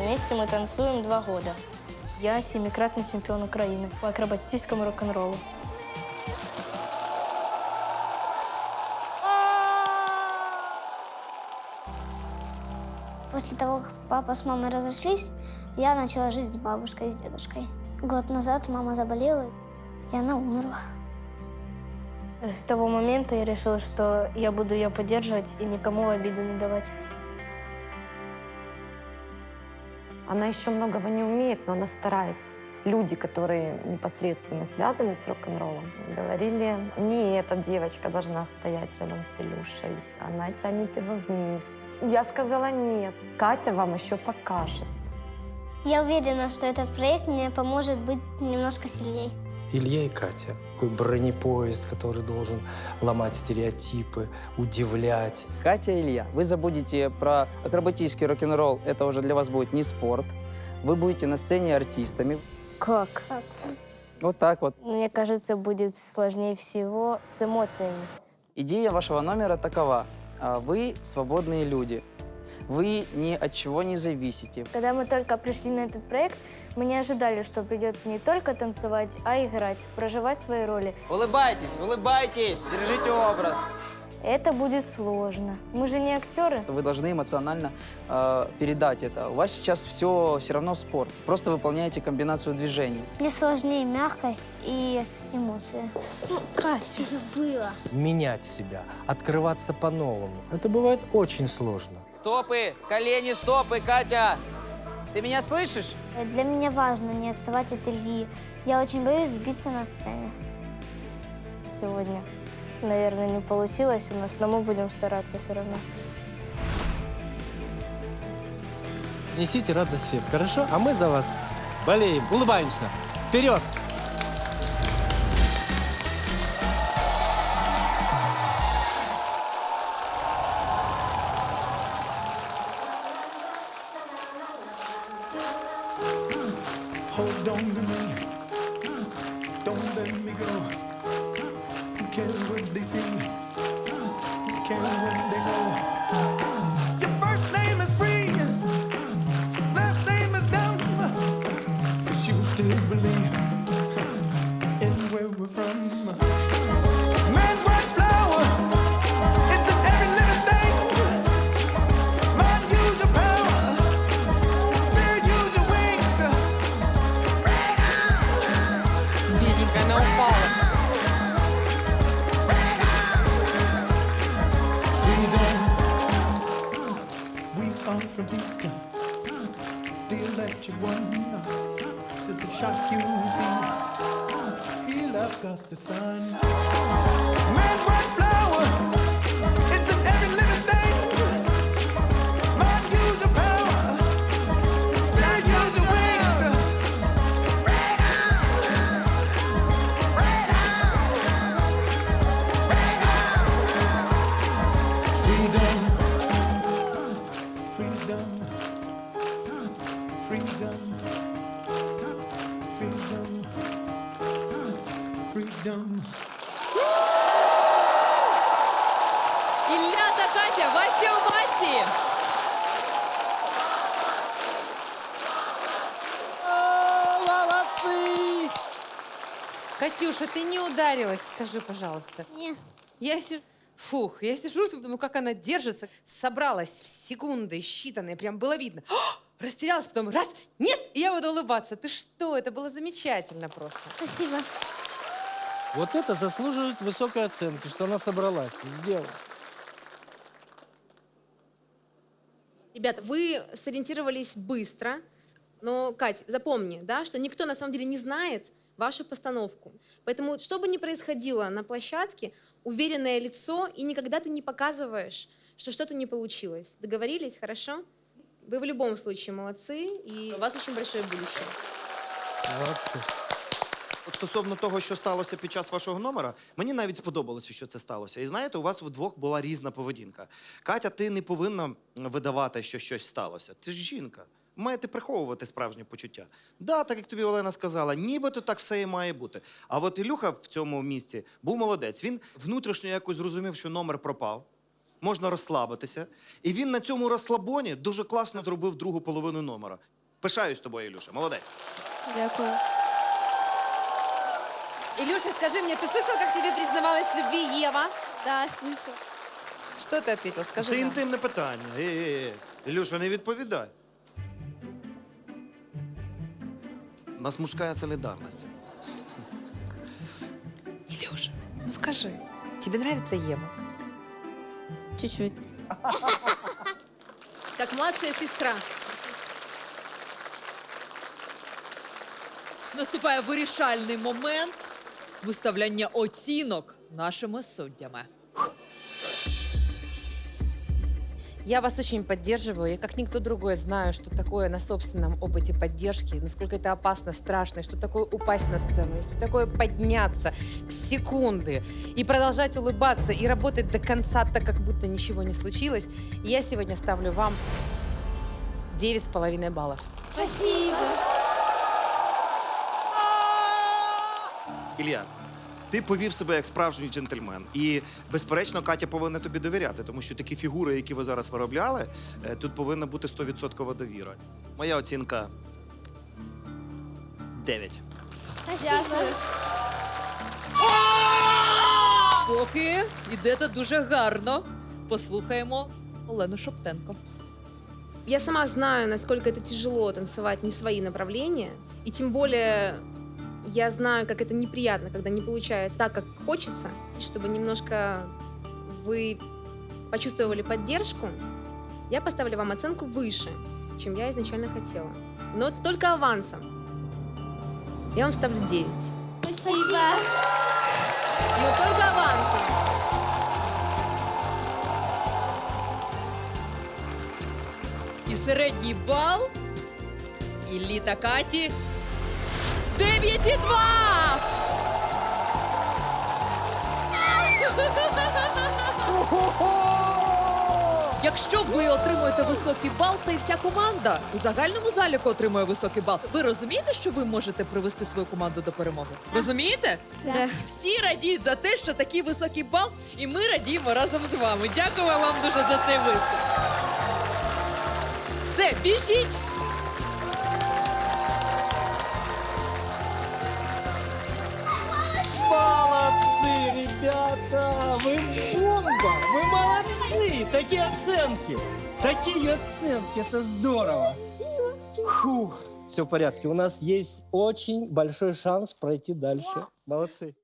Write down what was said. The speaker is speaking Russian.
Вместе мы танцуем два года. Я семикратный чемпион Украины по акробатическому рок-н-роллу. После того, как папа с мамой разошлись, я начала жить с бабушкой и с дедушкой. Год назад мама заболела, и она умерла. С того момента я решила, что я буду ее поддерживать и никому обиду не давать. Она еще многого не умеет, но она старается. Люди, которые непосредственно связаны с рок-н-роллом, говорили, не эта девочка должна стоять рядом с Илюшей, она тянет его вниз. Я сказала, нет, Катя вам еще покажет. Я уверена, что этот проект мне поможет быть немножко сильнее. Илья и Катя. Такой бронепоезд, который должен ломать стереотипы, удивлять. Катя и Илья, вы забудете про акробатический рок-н-ролл, это уже для вас будет не спорт. Вы будете на сцене артистами. Как? Вот так вот. Мне кажется, будет сложнее всего с эмоциями. Идея вашего номера такова. А, Вы свободные люди. Вы ни от чего не зависите. Когда мы только пришли на этот проект, мы не ожидали, что придется не только танцевать, а играть, проживать свои роли. Улыбайтесь, улыбайтесь, держите образ. Это будет сложно. Мы же не актеры. Вы должны эмоционально э, передать это. У вас сейчас все все равно спорт. Просто выполняете комбинацию движений. Мне сложнее мягкость и эмоции. Ну, Катя, забыла. Менять себя, открываться по-новому. Это бывает очень сложно. Стопы, колени, стопы, Катя! Ты меня слышишь? Для меня важно не отставать от Ильи. Я очень боюсь сбиться на сцене. Сегодня, наверное, не получилось у нас, но мы будем стараться все равно. Несите радость всем, хорошо? А мы за вас болеем, улыбаемся. Вперед! On to me. Don't let me go. Who cares what they see? Who cares when they go? Beacon. The electric one is the shock you see. He left us the sun. Катя, ваші овації! Молодцы! Катюша, ты не ударилась, скажи, пожалуйста. Не. Я сижу... Фух, я сижу, думаю, как она держится. Собралась в секунды считанные, прям было видно. О! Растерялась, потом раз, нет, и я буду улыбаться. Ты что, это было замечательно просто. Спасибо. Вот это заслуживает высокой оценки, что она собралась, сделала. Ребят, вы сориентировались быстро, но, Кать, запомни, да, что никто на самом деле не знает вашу постановку. Поэтому, что бы ни происходило на площадке, уверенное лицо, и никогда ты не показываешь, что что-то не получилось. Договорились? Хорошо? Вы в любом случае молодцы, и у вас очень большое будущее. Молодцы. Стосовно того, що сталося під час вашого номера, мені навіть сподобалося, що це сталося. І знаєте, у вас вдвох була різна поведінка. Катя, ти не повинна видавати, що щось сталося. Ти ж жінка. Маєте приховувати справжні почуття. Да, так як тобі Олена сказала, нібито так все і має бути. А от Ілюха в цьому місці був молодець. Він внутрішньо якось зрозумів, що номер пропав. можна розслабитися. І він на цьому розслабоні дуже класно зробив другу половину номера. Пишаюсь тобою, Ілюша. Молодець. Дякую. Илюша, скажи мне, ты слышал, как тебе признавалась в любви Ева? Да, слышу. Что ты ответил? Скажи Це нам. інтимне питання. Е-е-е. Ілюша, не відповідай. У нас мужська солідарність. Илюша, ну скажи, тебе нравится Ева? Чуть-чуть. Как младшая сестра. Наступає вирішальний момент Виставляння оцінок нашими суддями. Я вас очень поддерживаю. Я как никто другой знаю, что такое на собственном опыте поддержки, насколько это опасно, страшно, и что такое упасть на сцену, и что такое подняться в секунды и продолжать улыбаться и работать до конца, так как будто ничего не случилось. И я сегодня ставлю вам 9,5 баллов. Спасибо. Ілля, ти повів себе як справжній джентльмен. І, безперечно, Катя повинна тобі довіряти, тому що такі фігури, які ви зараз виробляли, е, тут повинна бути 100% довіра. Моя оцінка 9. Дякую. Поки йдете дуже гарно. Послухаємо Олену Шоптенко. Я сама знаю, насколько это тяжело танцевать не свои направления. И тем более я знаю, как это неприятно, когда не получается так, как хочется. И чтобы немножко вы почувствовали поддержку, я поставлю вам оценку выше, чем я изначально хотела. Но это только авансом. Я вам ставлю 9. Спасибо. Но только авансом. І середній бал Іллі та Каті 9,2! Якщо ви отримуєте високий бал, та й вся команда у загальному заліку отримує високий бал. Ви розумієте, що ви можете привести свою команду до перемоги? Розумієте? Да. Всі радіють за те, що такий високий бал, і ми радіємо разом з вами. Дякую вам дуже за цей виступ. Все, біжіть! Молодцы, ребята! Вы бомба! Вы молодцы! Такие оценки! Такие оценки! Это здорово! Фух, все в порядке. У нас есть очень большой шанс пройти дальше. Молодцы.